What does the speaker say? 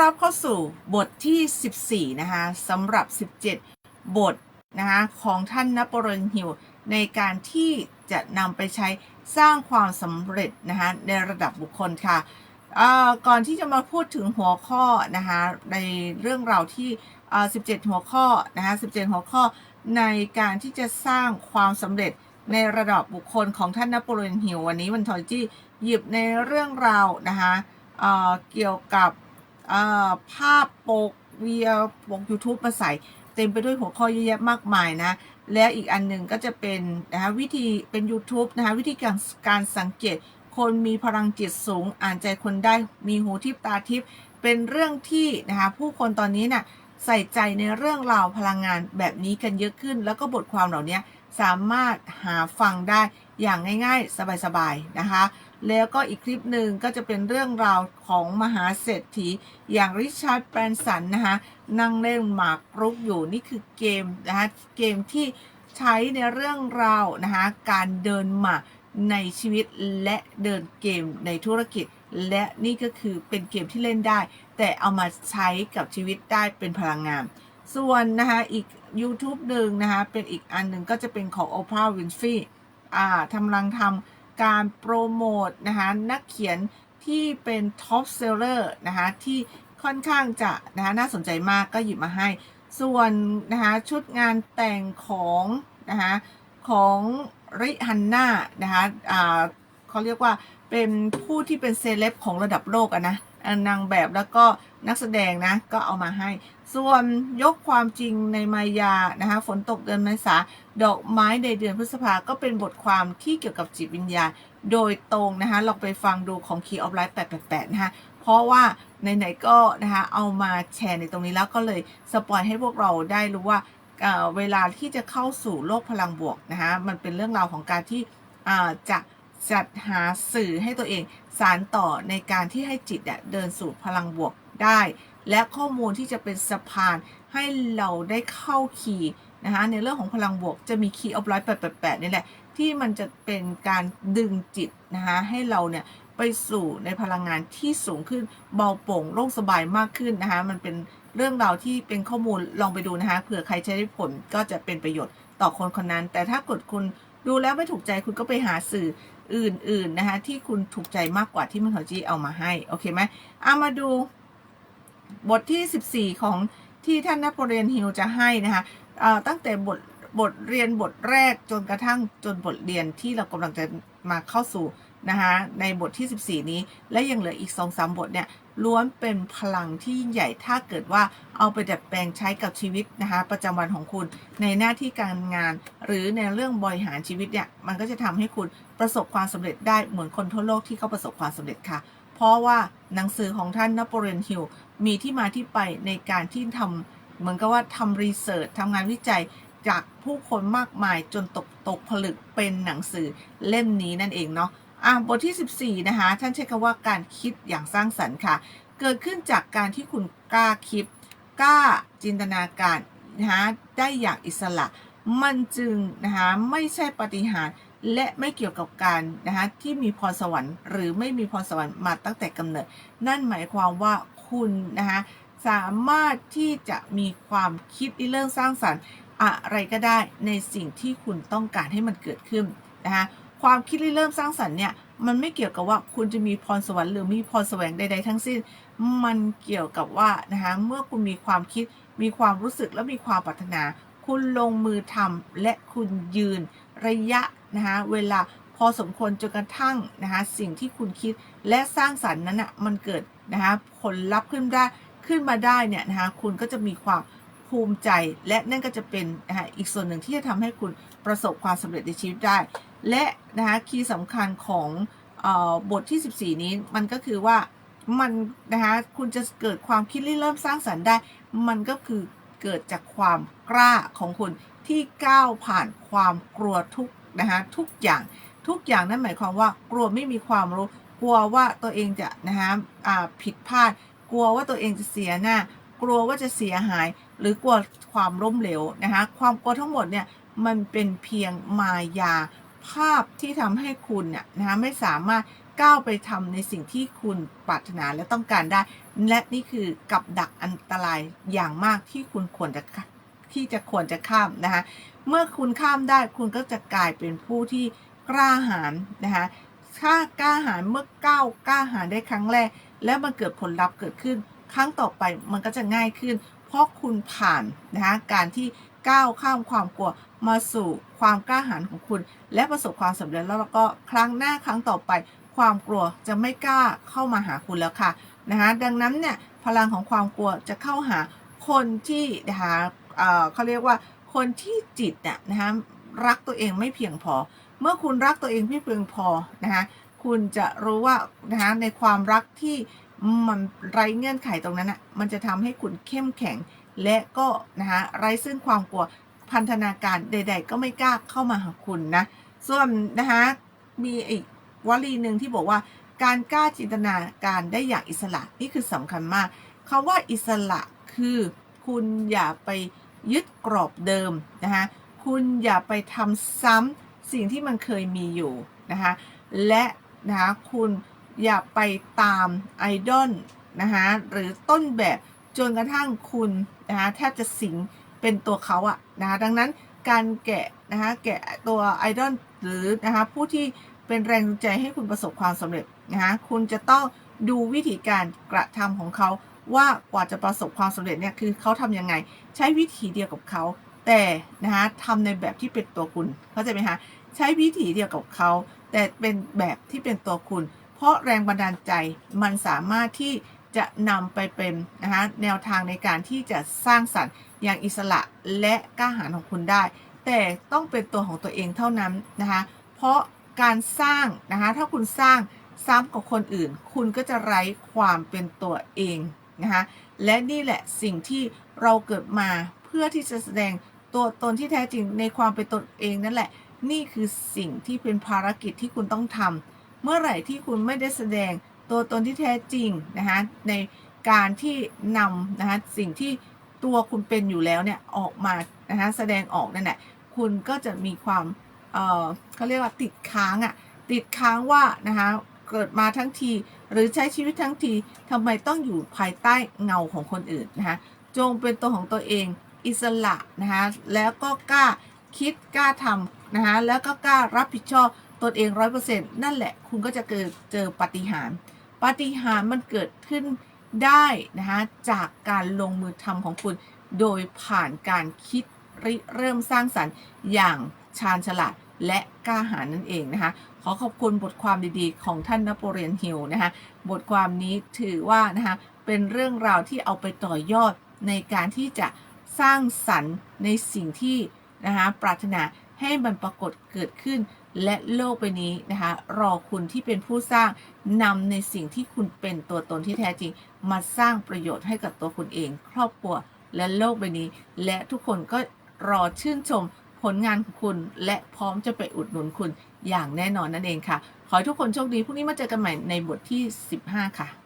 รับเข้าสู่บทที่ 14 นะคะสำหรับ 17 บทนะคะของท่านนโปเลียนฮิลในการที่จะนำไปใช้สร้างความสำเร็จนะคะในระดับบุคคลค่ะก่อนที่จะมาพูดถึงหัวข้อนะคะในเรื่องราวที่ 17 หัวข้อนะคะ17 หัวข้อในการที่จะสร้างความสำเร็จในระดับบุคคลของท่านนโปเลียนฮิลวันนี้วันทอยจี้หยิบในเรื่องราวนะคะเเกี่ยวกับ ภาพปกเวียปก YouTube มาใส่เต็มไปด้วยหัวข้อเยอะแยะมากมายนะ และอีกอันหนึ่งก็จะเป็นนะคะวิธีเป็น YouTube นะคะวิธีการการสังเกต คนมีพลังจิตสูง อ่านใจคนได้มีหูทิพตาทิพเป็นเรื่องที่นะคะผู้คนตอนนี้น่ะใส่ใจในเรื่องราวพลังงานแบบนี้กันเยอะขึ้น แล้วก็บทความเหล่านี้สามารถหาฟังได้อย่างง่าย ๆ สบายๆนะคะ แล้วก็อีกคลิปหนึ่งก็จะเป็นเรื่องราวของมหาเศรษฐี อย่างริชาร์ดแบรนสันนะคะนั่งเล่นหมากรุกอยู่นี่คือเกมนะคะเกมที่ใช้ในเรื่องราวนะคะการเดินหมากในชีวิตและเดินเกมในธุรกิจ และนี่ก็คือเป็นเกมที่เล่นได้ แต่เอามาใช้กับชีวิตได้เป็นพลังงาน ส่วนนะคะอีก YouTube หนึ่งนะคะเป็นอีกอันหนึ่งก็จะเป็นของ Oprah Winfrey อ่าทำลังทำ การโปรโมทนะคะนักเขียนที่เป็นท็อปเซลเลอร์นะคะที่ค่อนข้างจะนะคะน่าสนใจมากก็หยิบมาให้ ส่วนนะคะชุดงานแต่งของนะคะของริฮันน่านะคะอ่าเขาเรียกว่าเป็นผู้ที่เป็นเซเลบของระดับโลกอะนะ นางแบบแล้วก็นักแสดงนะ ก็เอามาให้ ส่วนยกความจริงในมายานะคะฝนตกเดือนเมษาดอกไม้ในเดือนพฤษภาก็เป็นบทความที่เกี่ยวกับจิตวิญญาณโดยตรงนะคะลองไปฟังดูของ Key of Life 888 นะคะเพราะว่าไหนๆก็นะคะเอามาแชร์ในตรงนี้แล้วก็เลยสปอยให้พวกเราได้รู้ว่าเอ่อเวลาที่จะเข้าสู่โลกพลังบวกนะคะมันเป็นเรื่องราวของการที่จะ จัดหาสื่อให้ตัวเองสารต่อในการที่ให้จิตเดินสู่พลังบวกได้ และข้อมูลที่จะเป็นสะพานให้เราได้เข้าคีย์นะคะในเรื่องของพลังบวกจะมี Key of Life 888นี่แหละ ที่มันจะเป็นการดึงจิตนะคะให้เราเนี่ยไปสู่ในพลังงานที่สูงขึ้นเบาโปร่งโล่งสบายมากขึ้นนะคะมันเป็นเรื่องราวที่เป็นข้อมูลลองไปดูนะคะเผื่อใครใช้ได้ผลก็จะเป็นประโยชน์ต่อคนคนนั้น แต่ถ้ากดคุณ ดูแล้วไม่ถูกใจคุณก็ไปหาสื่ออื่น ๆ นะคะ ที่คุณถูกใจมากกว่าที่มันหัวจีเอามาให้ โอเคไหมเอามาดูบทที่ 14 ของที่ท่านนโปเรียนฮิลจะให้นะคะตั้งแต่บทบทเรียนบทแรกจนกระทั่งจนบทเรียนที่เรากำลังจะมาเข้าสู่ นะคะในบทที่ 14 นี้ และยังเหลืออีก 2-3บทเนี่ยล้วนเป็นพลังที่ยิ่งใหญ่ถ้าเกิดว่าเอาไปดัดแปลงใช้กับชีวิตนะคะประจำวันของคุณในหน้าที่การงาน หรือในเรื่องบริหารชีวิตเนี่ยมันก็จะทำให้คุณประสบความสำเร็จได้เหมือนคนทั่วโลกที่เขาประสบความสำเร็จค่ะ เพราะว่าหนังสือของท่านนโปเลียนฮิลมีที่มาที่ไปในการที่ทำเหมือนกับว่าทำรีเสิร์ชทำงานวิจัยจากผู้คนมากมายจนตกตกผลึกเป็นหนังสือเล่มนี้นั่นเองเนาะ อะบทที่ 14 นะคะ ท่านใช้คำว่าการคิดอย่างสร้างสรรค์ค่ะ เกิดขึ้นจากการที่คุณกล้าคิด กล้าจินตนาการนะคะได้อย่างอิสระ มันจึงนะคะไม่ใช่ปฏิหารและไม่เกี่ยวกับการนะคะที่มีพรสวรรค์ หรือไม่มีพรสวรรค์มาตั้งแต่กำเนิด นั่นหมายความว่าคุณนะคะสามารถที่จะมีความคิดในเรื่องสร้างสรรค์อะไรก็ได้ในสิ่งที่คุณต้องการให้มันเกิดขึ้นนะคะ ความคิดริเริ่มสร้างสรรค์เนี่ยมันไม่เกี่ยวกับว่าคุณจะมีพรสวรรค์หรือมีพรแสวงใด ๆ ทั้งสิ้น มันเกี่ยวกับว่านะคะเมื่อคุณมีความคิด มีความรู้สึกและมีความปรารถนา คุณลงมือทำและคุณยืนระยะนะคะเวลาพอสมควรจนกระทั่งนะคะสิ่งที่คุณคิดและสร้างสรรค์นั้นอะมันเกิดนะคะผลลัพธ์ขึ้นได้ขึ้นมาได้เนี่ยนะคะคุณก็จะมีความภูมิใจ และนั่นก็จะเป็นนะคะอีกส่วนหนึ่งที่จะทำให้คุณประสบความสำเร็จในชีวิตได้ และนะคะคีย์สำคัญของออบทที่ 14 นี้มันก็คือว่ามันนะคะคุณจะเกิดความคิดริเริ่มสร้างสรรค์ได้ มันก็คือเกิดจากความกล้าของคุณที่ก้าวผ่านความกลัวทุกนะคะทุกอย่างทุกอย่างนั่นหมายความว่ากลัวไม่มีความรู้ กลัวว่าตัวเองจะนะคะอ่าผิดพลาด กลัวว่าตัวเองจะเสียหน้า กลัวว่าจะเสียหาย หรือกลัวความล้มเหลวนะคะความกลัวทั้งหมดเนี่ยมันเป็นเพียงมายา ภาพที่ทำให้คุณเนี่ยนะคะไม่สามารถก้าวไปทำในสิ่งที่คุณปรารถนาและต้องการได้ และนี่คือกับดักอันตรายอย่างมากที่คุณควรจะที่จะควรจะข้ามนะคะเมื่อคุณข้ามได้คุณก็จะกลายเป็นผู้ที่กล้าหาญนะคะถ้ากล้าหาญเมื่อก้าวกล้าหาญได้ครั้งแรก แล้วมันเกิดผลลัพธ์เกิดขึ้น ครั้งต่อไปมันก็จะง่ายขึ้น เพราะคุณผ่านนะคะการที่ ก้าวข้ามความกลัวมาสู่ความกล้าหาญของคุณ และประสบความสำเร็จแล้วก็ครั้งหน้าครั้งต่อไป ความกลัวจะไม่กล้าเข้ามาหาคุณแล้วค่ะนะคะดังนั้นเนี่ยพลังของความกลัวจะเข้าหาคนที่นะคะเอ่อเขาเรียกว่าคนที่จิตน่ะนะคะรักตัวเองไม่เพียงพอ เมื่อคุณรักตัวเองไม่เพียงพอนะคะคุณจะรู้ว่านะคะในความรักที่มันไร้เงื่อนไขตรงนั้นอะมันจะทำให้คุณเข้มแข็ง และก็นะคะไร้ซึ่งความกลัวพันธนาการใด ๆ ก็ไม่กล้าเข้ามาหาคุณนะส่วนนะคะมีอีกวลีหนึ่งที่บอกว่าการกล้าจินตนาการได้อย่างอิสระนี่คือสำคัญมากคำว่าอิสระคือคุณอย่าไปยึดกรอบเดิมนะคะคุณอย่าไปทำซ้ำสิ่งที่มันเคยมีอยู่นะคะและนะคะคุณอย่าไปตามไอดอลนะคะหรือต้นแบบ จนกระทั่งคุณนะคะแทบจะสิงเป็นตัวเขาอะนะคะดังนั้นการแกะนะคะแกะตัวไอดอลหรือนะคะผู้ที่เป็นแรงจูงใจให้คุณประสบความสำเร็จนะคะคุณจะต้องดูวิธีการกระทำของเขาว่ากว่าจะประสบความสำเร็จเนี่ยคือเขาทำยังไง ใช้วิธีเดียวกับเขาแต่นะคะทำในแบบที่เป็นตัวคุณเข้าใจไหมคะใช้วิธีเดียวกับเขาแต่เป็นแบบที่เป็นตัวคุณ เพราะแรงบันดาลใจมันสามารถที่ จะนำไปเป็นนะคะแนวทางในการที่จะสร้างสรรค์อย่างอิสระและกล้าหาญของคุณได้ แต่ต้องเป็นตัวของตัวเองเท่านั้นนะคะเพราะการสร้างนะคะถ้าคุณสร้างซ้ำกับคนอื่น คุณก็จะไร้ความเป็นตัวเองนะคะและนี่แหละสิ่งที่เราเกิดมาเพื่อที่จะแสดงตัวตนที่แท้จริงในความเป็นตนเองนั่นแหละ นี่คือสิ่งที่เป็นภารกิจที่คุณต้องทำเมื่อไหร่ที่คุณไม่ได้แสดง ตัวตนที่แท้จริงนะคะในการที่นำนะคะสิ่งที่ตัวคุณเป็นอยู่แล้วเนี่ยออกมานะคะแสดงออกนั่นแหละคุณก็จะมีความเออเขาเรียกว่าติดค้างอะ่ะติดค้างว่านะคะเกิดมาทั้งทีหรือใช้ชีวิตทั้งทีทำไมต้องอยู่ภายใต้เงาของคนอื่นนะคะจงเป็นตัวของตัวเองอิสระนะคะแล้วก็กล้าคิดกล้าทำนะคะแล้วก็กล้ารับผิดชอบตนเองร้อยเปอร์เซ็นต์นั่นแหละคุณก็จะเกิดเจอปาฏิหาร ปาฏิหาริย์มันเกิดขึ้นได้นะคะจากการลงมือทำของคุณ โดยผ่านการคิดริเริ่มสร้างสรรค์อย่างชาญฉลาดและกล้าหาญนั่นเองนะคะ ขอขอบคุณบทความดีๆ ของท่านนโปเลียนฮิลนะคะ บทความนี้ถือว่านะคะเป็นเรื่องราวที่เอาไปต่อยอดในการที่จะสร้างสรรค์ในสิ่งที่นะคะปรารถนาให้มันปรากฏเกิดขึ้น และโลกใบนี้นะคะ รอคุณที่เป็นผู้สร้างนำในสิ่งที่คุณเป็นตัวตนที่แท้จริง มาสร้างประโยชน์ให้กับตัวคุณเอง ครอบครัว และโลกใบนี้ และทุกคนก็รอชื่นชมผลงานของคุณและพร้อมจะไปอุดหนุนคุณอย่างแน่นอนนั่นเองค่ะ ขอให้ทุกคนโชคดีพรุ่งนี้มาเจอกันใหม่ในบทที่ 15 ค่ะ